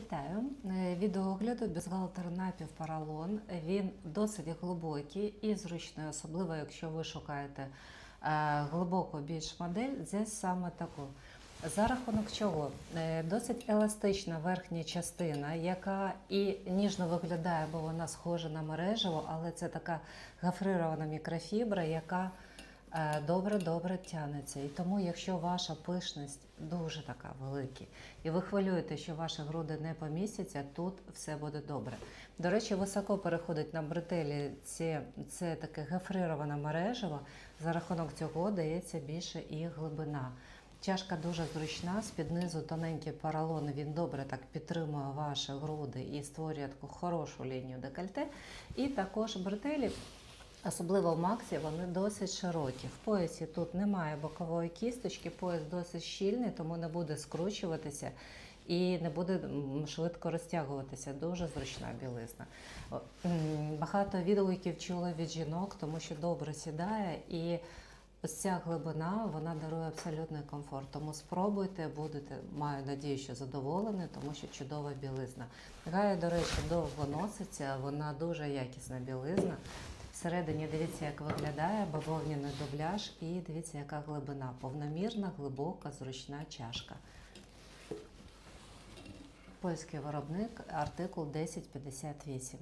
Вітаю. Е, Відеоогляду бюстгальтер напівпаралон. Він досить глибокий і зручний, особливо якщо ви шукаєте е, глибоку більш модель, здесь саме таку. За рахунок чого? Е, Досить еластична верхня частина, яка і ніжно виглядає, бо вона схожа на мережево, але це така гофрирована мікрофібра, яка добре-добре тягнеться. І тому, якщо ваша пишність дуже така велика, і ви хвилюєте, що ваші груди не помістяться, тут все буде добре. До речі, високо переходить на бретелі це, це таке гофрироване мережево, за рахунок цього дається більше і глибина. Чашка дуже зручна, з-під низу тоненький поролон, він добре так підтримує ваші груди і створює таку хорошу лінію декольте. І також бретелі, особливо в Максі, вони досить широкі. В поясі тут немає бокової кісточки, пояс досить щільний, тому не буде скручуватися і не буде швидко розтягуватися. Дуже зручна білизна. Багато відгуків чула від жінок, тому що добре сідає і. Ось ця глибина вона дарує абсолютний комфорт. Тому спробуйте, будете, маю надію, що задоволені, тому що чудова білизна. Гая, до речі, довго носиться, вона дуже якісна білизна. Всередині дивіться, як виглядає бавовняний дубляж, і дивіться, яка глибина. Повномірна, глибока, зручна чашка. Польський виробник, артикул 1058.